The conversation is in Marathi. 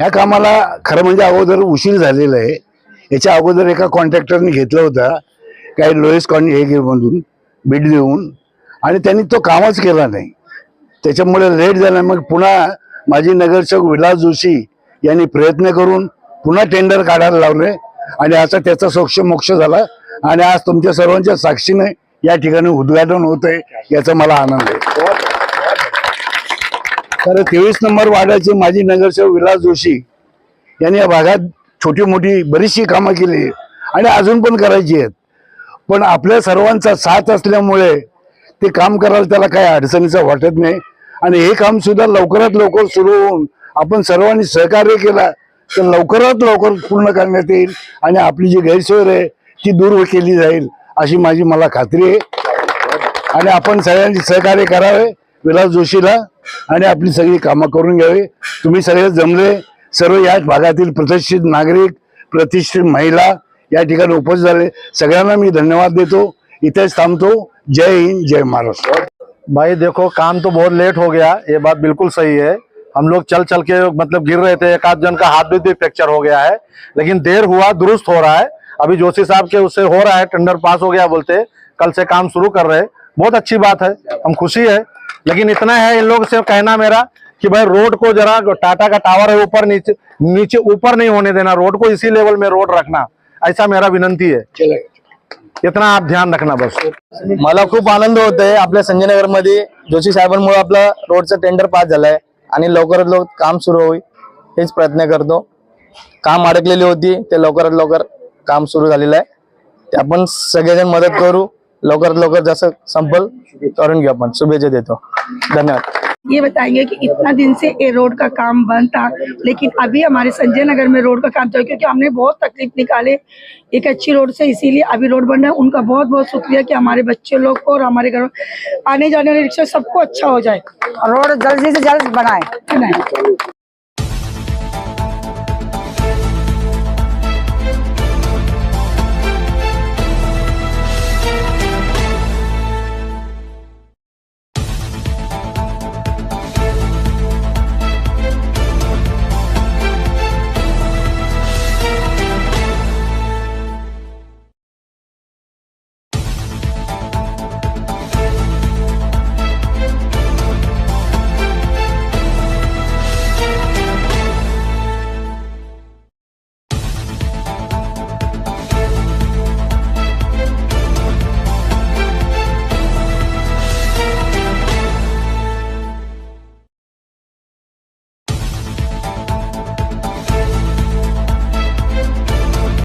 या कामाला खरं म्हणजे अगोदर उशीर झालेला आहे. याच्या अगोदर एका कॉन्ट्रॅक्टरने घेतला होता. काही लोएस्ट कॉन हे घे- मधून बीड देऊन. आणि त्यांनी तो कामच केला नाही. त्याच्यामुळे लेट झाला. मग पुन्हा माजी नगरसेवक विलास जोशी यांनी प्रयत्न करून पुन्हा टेंडर काढायला लावले. आणि असा त्याचा सोक्ष मोक्ष झाला. आणि आज तुमच्या सर्वांच्या साक्षीने या ठिकाणी उद्घाटन होत आहे याचा मला आनंद आहे. हो, तर तेवीस नंबर वार्डाचे माजी नगरसेवक विलास जोशी यांनी या भागात छोटी मोठी बरीचशी कामं केली आहेत आणि अजून पण करायची आहेत. पण आपल्या सर्वांचा साथ असल्यामुळे ते काम करायला त्याला काही अडचणीचं वाटत नाही. आणि हे काम सुद्धा लवकरात लवकर सुरू होऊन आपण सर्वांनी सहकार्य केला तर लवकरात लवकर पूर्ण करण्यात येईल आणि आपली जी गैरसोय आहे ती दूर केली जाईल अशी माझी मला खात्री आहे. आणि आपण सगळ्यांनी सहकार्य करावे. विलास जोशीला आणि आपली सगळी कामं करून घ्यावी. जमले. सर्व या भागातील प्रतिष्ठित नागरिक प्रतिष्ठित महिला या उपस्थित झाले. मी धन्यवाद देतो. इथेच थांबतो. जय हिंद जय महाराष्ट्र. भाई देखो काम तो बहुत लेट हो गया. ये बात बिल्कुल सही है. हम लोग चल चल के मतलब गिर रहे थे. एक आध जन का हाथ भी, फ्रैक्चर हो गया है. लेकिन देर हुआ दुरुस्त हो रहा है. अभी जोशी साहब के उससे हो रहा है टेंडर पास हो गया बोलते. कल से काम शुरू कर रहे. बहुत अच्छी बात है. हम खुशी है. लेकिन इतना है इन लोग से कहना मेरा कि भाई रोड को जरा टाटा का टावर है ऊपर नीचे नीचे ऊपर नहीं होने देना रोड को इसी लेवल में रोड रखना ऐसा मेरा विनंती है। इतना आप ध्यान रखना बस। मला खूप आनंद होत आहे आपल्या संजय नगरमध्ये जोशी साहेबांमुळे आपलं रोडचं टेंडर पास झालंय आणि लवकरात लवकर काम सुरू होईल हेच प्रयत्न करतो. काम अडकलेली होती ते लवकरात लवकर काम सुरू झालेलं आहे. ते आपण सगळेजण मदत करू. लवकरात लवकर जसं संपल करून घेऊ आपण शुभेच्छा देतो धन्यवाद। ये बताएँगे कि इतना दिन से ये रोड का काम बंद था लेकिन अभी हमारे संजय नगर में रोड का काम चल क्योंकि हमने बहुत तकलीफ़ निकाले एक अच्छी रोड से इसीलिए अभी रोड बन रहा है। उनका बहुत बहुत शुक्रिया कि हमारे बच्चे लोग को और हमारे घर आने जाने वाले रिक्शा सबको अच्छा हो जाए। रोड जल्दी से जल्द बनाए।